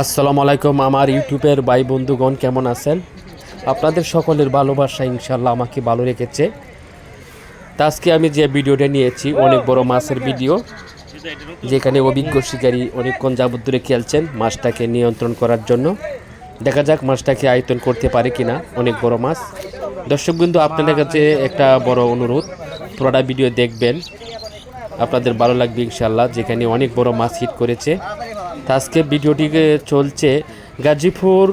আসসালামু আলাইকুম, আমার ইউটিউবের ভাই বন্ধুগণ, কেমন আছেন? আপনাদের সকলের ভালোবাসা ইনশাল্লাহ আমাকে ভালো রেখেছে। তা আজকে আমি যে ভিডিওটা নিয়েছি, অনেক বড় মাছের ভিডিও, যেখানে অভিজ্ঞ শিকারী অনেকক্ষণ যাবত ধরে খেলছেন মাছটাকে নিয়ন্ত্রণ করার জন্য। দেখা যাক মাছটাকে আয়তন করতে পারে কিনা, অনেক বড় মাছ। দর্শকবৃন্দ, আপনাদের কাছে একটা বড় অনুরোধ, পুরোটা ভিডিও দেখবেন। আপনাদের ভালো লাগবে ইনশাল্লাহ যেখানে অনেক বড় মাছ হিট করেছে। আজকে ভিডিওটিকে চলছে গাজীপুর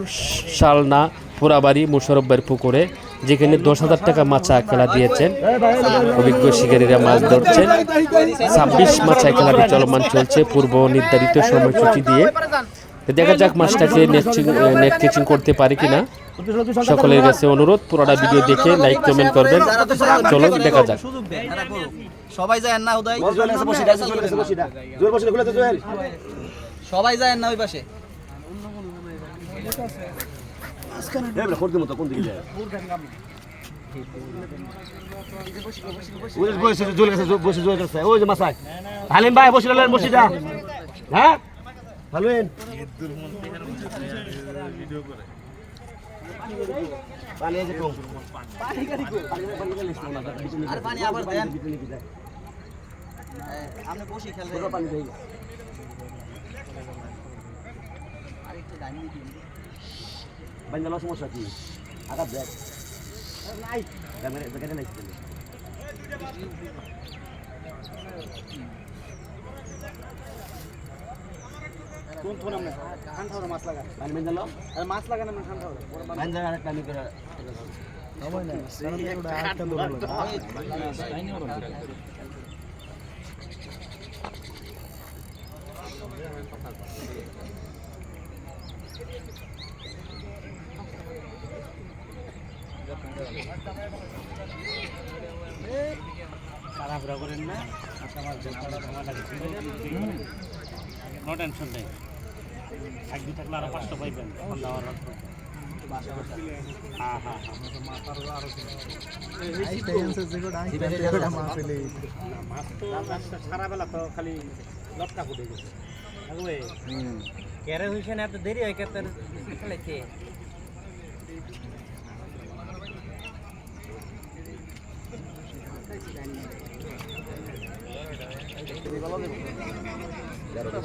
শালনা পোড়াবাড়ি মুশরফের পুকুরে যেখানে দশ হাজার টাকা মাছা খেলা দিয়েছেন অভিজ্ঞ শিকারীরা মাছ ধরছেন ছাব্বিশ মাছা খেলাটি চলমান চলছে পূর্ব নির্ধারিত সময়সূচি দিয়ে দেখা যাক মাছটাকে নেটচিং নেট কেচিং করতে পারে কিনা সকলের কাছে অনুরোধ পুরোটা ভিডিও দেখে লাইক কমেন্ট করবেন চলো দেখা যাক। সবাই যায় না উদয় সবাই যায় না ওই পাশে। হালিম ভাই বসে বসিটা হ্যাঁ? পানি আছে কম। আর পানি আবার দেন। আপনি বসে ডাইনি দিন বাঞ্জালা সমস্যা কি? আঘাত দেখ। নাই ক্যামেরা ক্যামেরা নাই কোন কোন আপনি ঠান্ডা হলে মাছ লাগা পানি বাঞ্জালো আর মাছ লাগা না ঠান্ডা হলে বাঞ্জালা আর পানি করে তাড়াহুড়া করেন না। আচ্ছা আমার জোরটা আমার লাগে নো টেনশন নেই। দুই থাকলে আরও পাঁচটা পাইবেন। দেওয়ার হ্যাঁ হ্যাঁ মাছ তো সারা বেলা তো খালি লটকা ফুটে গেছে। কেরে হইছে না এত দেরি হয় কেতে খেলাইতে?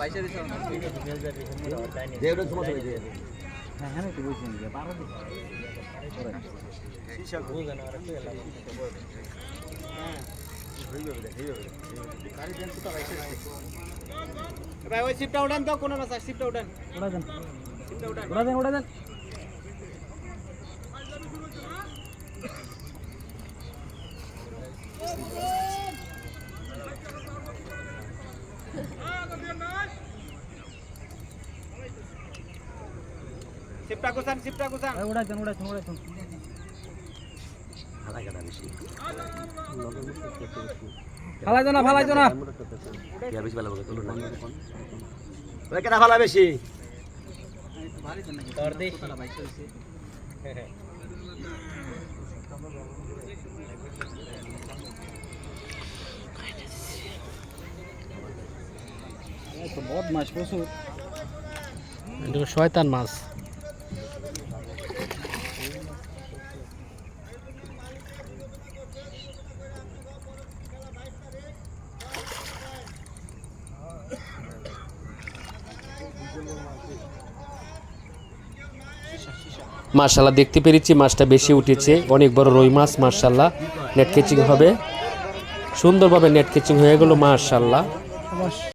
বাইশে দিছে দেওয়ার সমস্যা হয়েছে ভাই ওই সিপটা উঠান তো কোন মাছ সিপটা উঠান। উঠা দেন। উঠা দেন উঠা দেন। সিপটা কোসান সিপটা কোসান উড়া দেন উড়া দেন উড়া দেন হাতা কাটা বেশি ফালাইতো না ফালাইতো না। বেশি ভালো হবে তুলুন কেনা ভালো বেশি? তোর দেখ বাইশে হইছে বদমাস প্রচুর শয়তান মাছ। মার্শাল্লাহ দেখতে পেরেছি, মাছটা বেশি উঠেছে। অনেক বড় রই মাছ মার্শাল্লাহ নেট কেচিং হবে। সুন্দরভাবে নেট কেচিং হয়ে গেল মার্শাল্লাহ